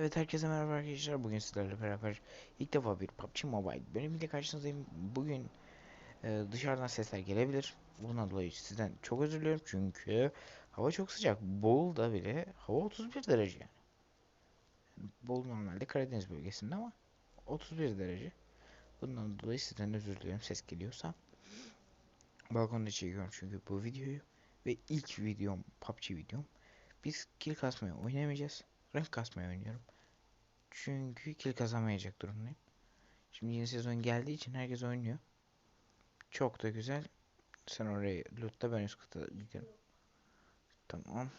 Evet herkese merhaba arkadaşlar. Bugün sizlerle beraber ilk defa bir PUBG Mobile bölümüyle karşınızdayım. Bugün e, dışarıdan sesler gelebilir. Bundan dolayı sizden çok özür diliyorum çünkü hava çok sıcak. Bolu'da bile hava 31 derece yani. Bolu normalde Karadeniz bölgesinde ama 31 derece. Bundan dolayı sizden özür diliyorum ses geliyorsa. Balkonda çekiyorum çünkü bu videoyu ve ilk videom PUBG videom. Biz kill kasmaya oynamayacağız. Rank kasmaya oynuyorum. Çünkü kill kazanmayacak durumdayım. Şimdi yeni sezon geldiği için herkes oynuyor. Çok da güzel. Sen oraya lootla ben üst kata giderim. Tamam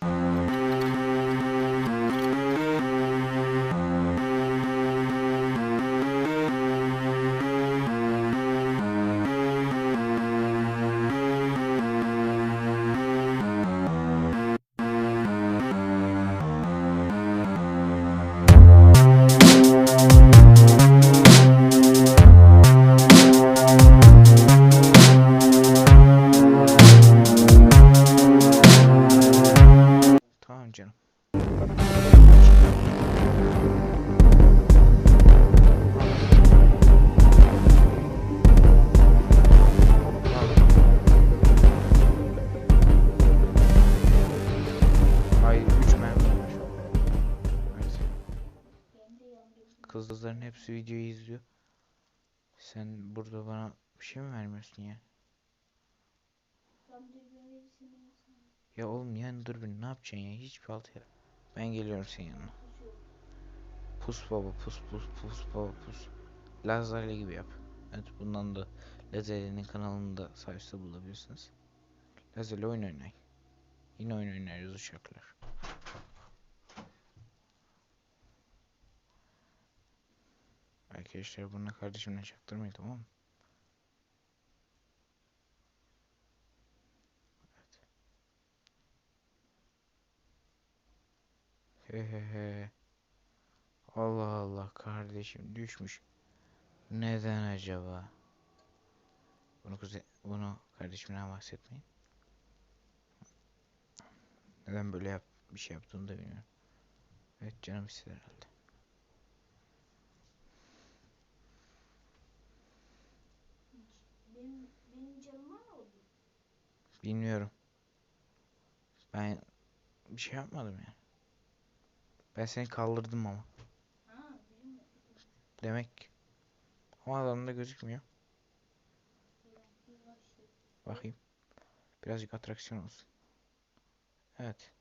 Kızların hepsi videoyu izliyor. Sen burada bana bir şey mi vermiyorsun ya? Ya oğlum yani dur bir ne yapacaksın ya hiçbir halt ya. Ben geliyorum senin yanına. Pus baba pus pus pus baba pus. Lazerli gibi yap. Evet bundan da Lazerli'nin kanalında üstte bulabilirsiniz. Lazerli oyun oynayın. Yine oyun oynarız uşaklar. Arkadaşlar bunu kardeşimle çaktırmayın tamam mı? Hehehe. Allah Allah kardeşim düşmüş. Neden acaba? Bunu kuze bunu kardeşimden bahsetmeyin. Neden böyle yap bir şey yaptığını da bilmiyorum. Evet canım istedi herhalde. Benim, benim canıma ne oldu? Bilmiyorum. Ben bir şey yapmadım yani. Ben seni kaldırdım ama. Ha? Demek. Ama adamda gözükmüyor. Bakayım. Birazcık atraksiyon olsun. Evet.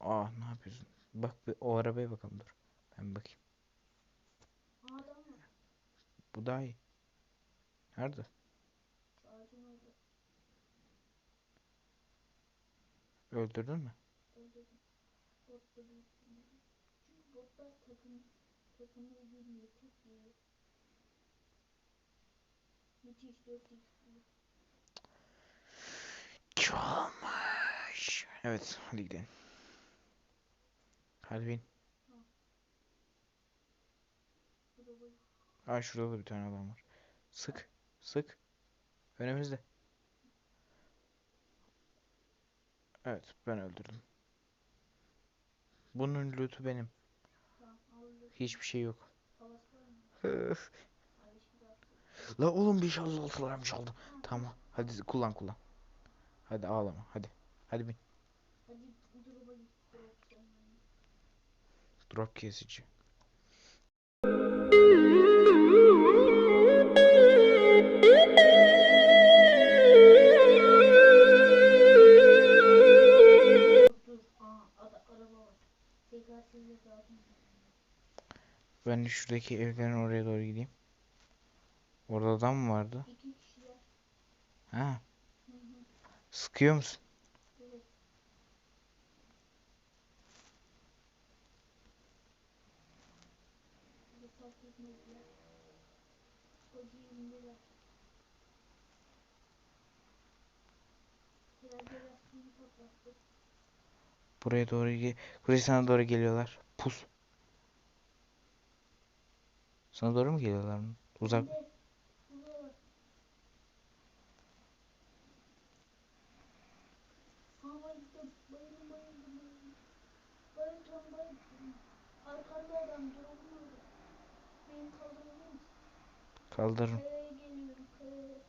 Aa ne yapıyorsun? Bak bir o arabaya bakalım dur. Ben bakayım. Bu daha iyi. Nerede? Ağacın orada. Öldürdün mü? Öldürdüm. Botla büyüttüm. Çünkü botlar takım, takımı yürüyor. Tek yiyor. Müthiş 4 istiyor. Çalmış. Evet hadi gidelim. Hadi bin. Aa şurada da bir tane adam var. Sık. Sık. Önümüzde. Evet ben öldürdüm. Bunun loot'u benim. Hiçbir şey yok. La oğlum 556'larmış aldım. Tamam. Hadi kullan kullan. Hadi ağlama. Hadi. Hadi bin. Drop kesici. Ben de şuradaki evlerin oraya doğru gideyim. Orada adam mı vardı? Ha. Sıkıyor musun? Buraya doğru Buraya sana doğru geliyorlar. Pus. Sana doğru mu geliyorlar? Uzak. Bir de burada var. Ha bayıldım. Bayıldım bayıldım bayıldım. Bayıldım bayıldım. Adam drop'un orada. Beni kaldırabilir misin? Kaldırırım. Kayaya geliyorum kayaya.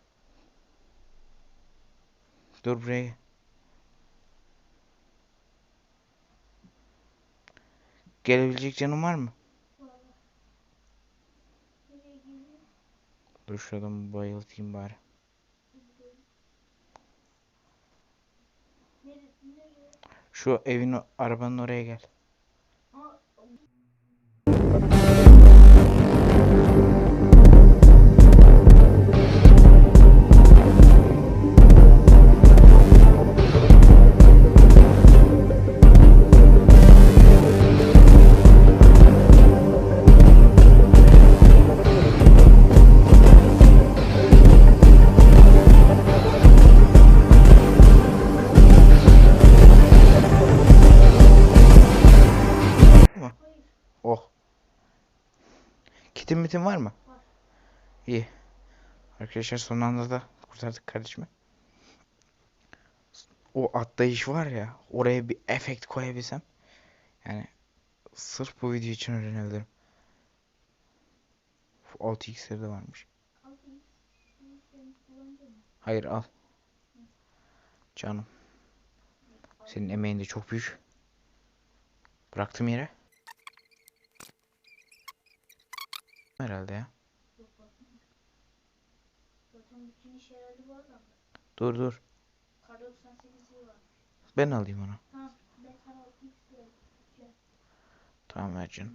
Dur buraya. gel. Gelebilecek canın var mı? Dur şu adamı bayıltayım bari. Şu evin arabanın oraya gel. Kitin mitin var mı? Var. İyi. Arkadaşlar son anda da kurtardık kardeşimi. O atlayış var ya oraya bir efekt koyabilsem. Yani sırf bu video için öğrenebilirim. 6x'leri de varmış. Hayır al. Canım. Senin emeğin de çok büyük. Bıraktım yere. Herhalde ya. Yok bakayım. Zaten bütün iş herhalde bu adamda. Dur dur. Kar 98'i var. Ben alayım onu. Ha, ben kar 6x verdim. Gel. Tamam ver canım.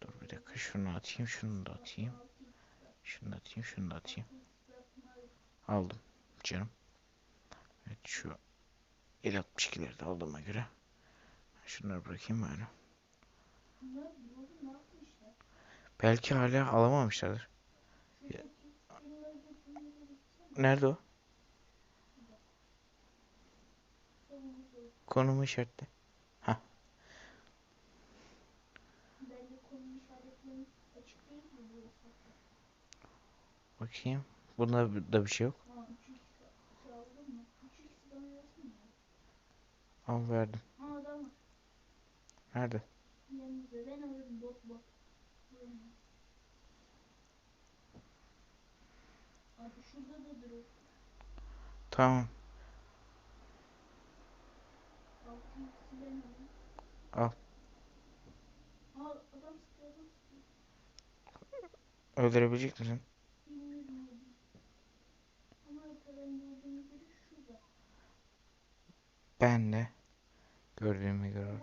Dur bir dakika şunu atayım şunu da atayım. 6x var. Şunu da atayım şunu da atayım. 6x bıraktım abi. Aldım canım. Evet şu el 62'leri de aldığıma göre. Şunları bırakayım bari. Belki hala alamamışlardır. Nerede o? Konumu bu hesapta? Bakayım. Bunda da bir şey yok. Ha 3x şey aldın mı? 3x bana versene ya. Al verdim. Ha adam. Nerede? Yanımızda ben alırım bot bot. Buranın. Abi şurada da drop. Tamam. 6x'i ben alayım. Al. Ha adam sıkıyor adam sıkıyor. Öldürebilecek misin? Bilmiyorum. Ama şurada. Ben de. Gördüğüme göre.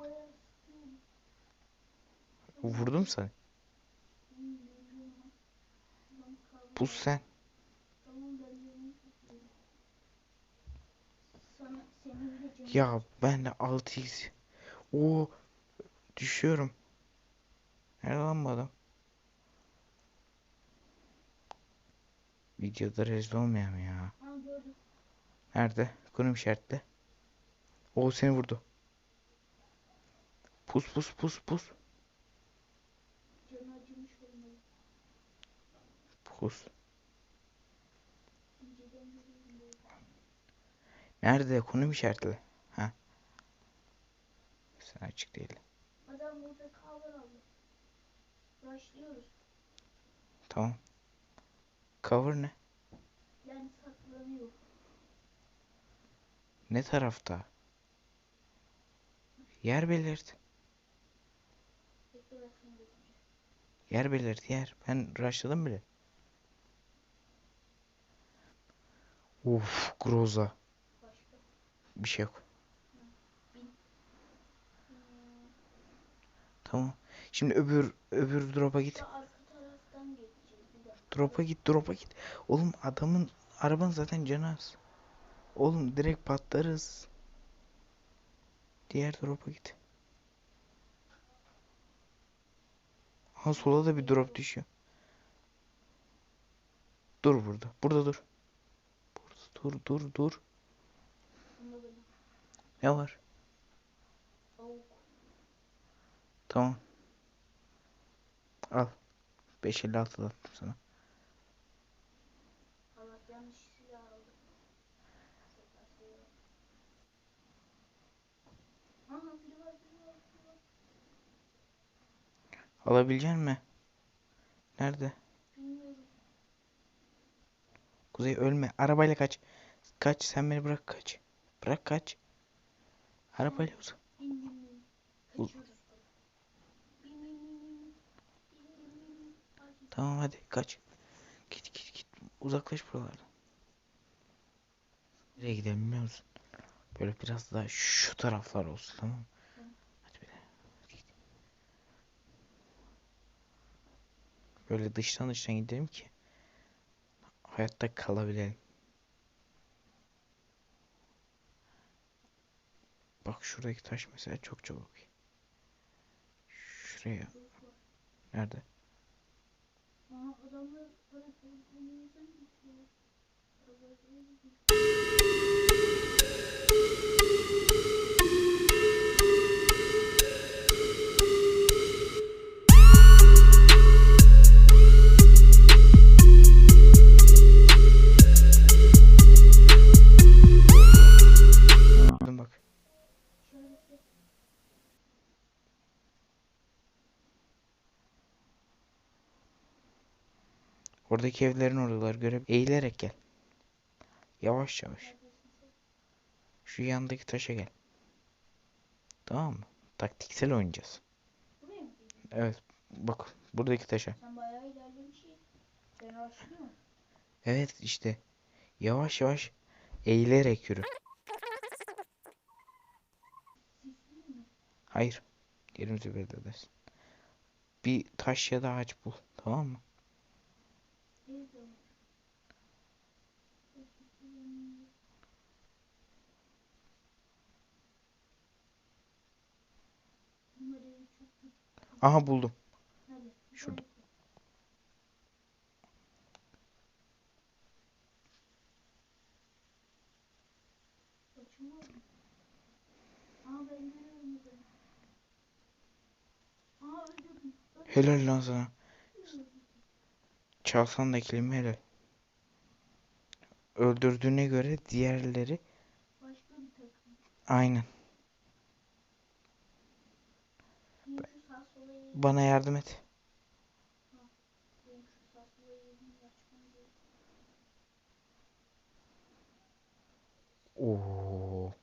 O. Vurdum seni. Pus sen. Ya ben de 6x. Oo. Düşüyorum. Nerede lan bu adam? Videoda rezil olmayayım ya. Nerede? Konum işaretle. O seni vurdu. Pus pus pus pus. Pus. Nerede? Konum işaretle. Ha. Sen açık değil. Adam burada cover aldı. Başlıyoruz. Tamam. Cover ne? Yani saklanıyor. Ne tarafta? Yer belirt. Bekle ben sana götüreceğim. Yer belirt yer. Ben rushladım bile. Uf, Groza. Başka. Bir şey yok. Tamam. Şimdi öbür öbür drop'a git. Drop'a git, drop'a git. Oğlum adamın araban zaten canı. Oğlum direkt patlarız. Diğer drop'a git. Ha sola da bir drop düşüyor. Dur burada. Burada dur. Burada dur dur dur. Ne var? Tamam. Al. 556 attım sana. Allah yanlış silah aldı. Alabilecek mi? Nerede? Kuzey ölme. Arabayla kaç. Kaç sen beni bırak kaç. Bırak kaç. Arabayla uzak. Tamam hadi kaç. Git git git. Uzaklaş buralardan. Nereye gidelim biliyor musun? Böyle biraz daha şu taraflar olsun tamam mı? Tamam. Hadi bir de. Hadi git. Böyle dıştan dıştan gidelim ki hayatta kalabilelim. Bak şuradaki taş mesela çok çabuk. Şuraya. Nerede? Oradaki evlerin oralar göre eğilerek gel. Yavaş yavaş. Şu yandaki taşa gel. Tamam mı? Taktiksel oynayacağız. Evet. Bak buradaki taşa. Evet işte. Yavaş yavaş eğilerek yürü. Hayır. Yerimizi belli edersin. Bir taş ya da ağaç bul. Tamam mı? Evde var. Sisli yanıyor. Bunlar evi çok kötü. Aha buldum. Nerede? Şurada. İşaretle. Saçım var mı? Aa ben görüyorum adamı. Aa öldürdüm. öldürdüm, Helal lan sana. Çalsan da kelime helal. Öldürdüğüne göre diğerleri Başka bir takım. aynen. Benim şu sağ sola yedim. Bana yardım et. Oo.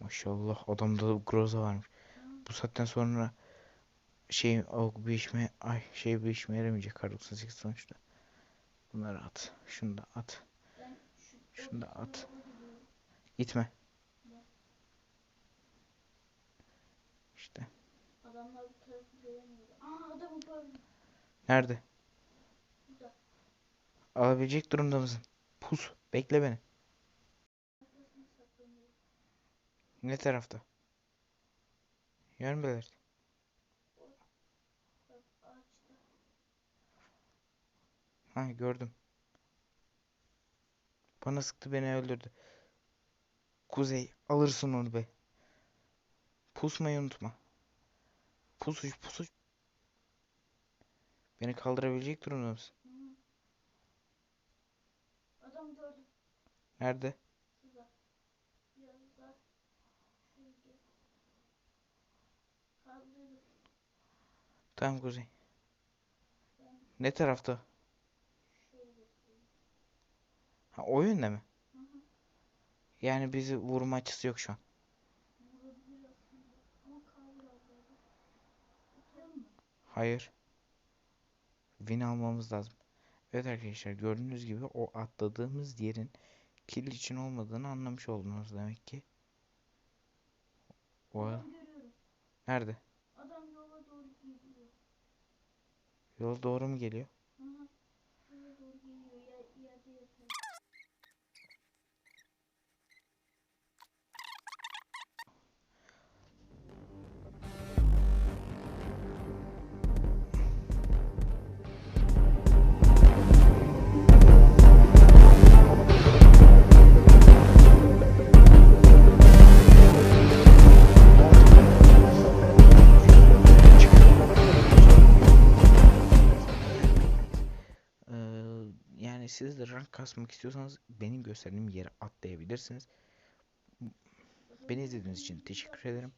Maşallah adamda groza varmış. Bu saatten sonra şey o bir işime ay şey bir işime yaramayacak kar 98 sonuçta. Bunları at. Şunu da at. Şunu da at. Gitme. Ne? İşte. Adamlar bu tarafı göremiyor. Aa adamı gördüm. Nerede? Alabilecek durumda mısın? Pus. Bekle beni. Ne tarafta? Bak ağaçta. Ha gördüm. Bana sıktı beni öldürdü. Kuzey alırsın onu be. Pusmayı unutma. Pusuş pusuş. Beni kaldırabilecek durumda mısın? Adam gördüm. Nerede? Şurada. Biraz daha. Şöyle gel. Kaldırdım. Tamam Kuzey. Ben Ne tarafta? şöyle göstereyim. Ha o yönde mi? Hı hı. Yani bizi vurma açısı yok şu an. Vurabilir aslında. Ama kaldır ablaydı. Tutalım mı? Hayır. Win almamız lazım. Evet arkadaşlar gördüğünüz gibi o atladığımız yerin kill için olmadığını anlamış oldunuz demek ki. O nerede? Adam yola doğru geliyor. Yol doğru mu geliyor? Kasmak istiyorsanız benim gösterdiğim yere atlayabilirsiniz. Beni izlediğiniz için teşekkür ederim.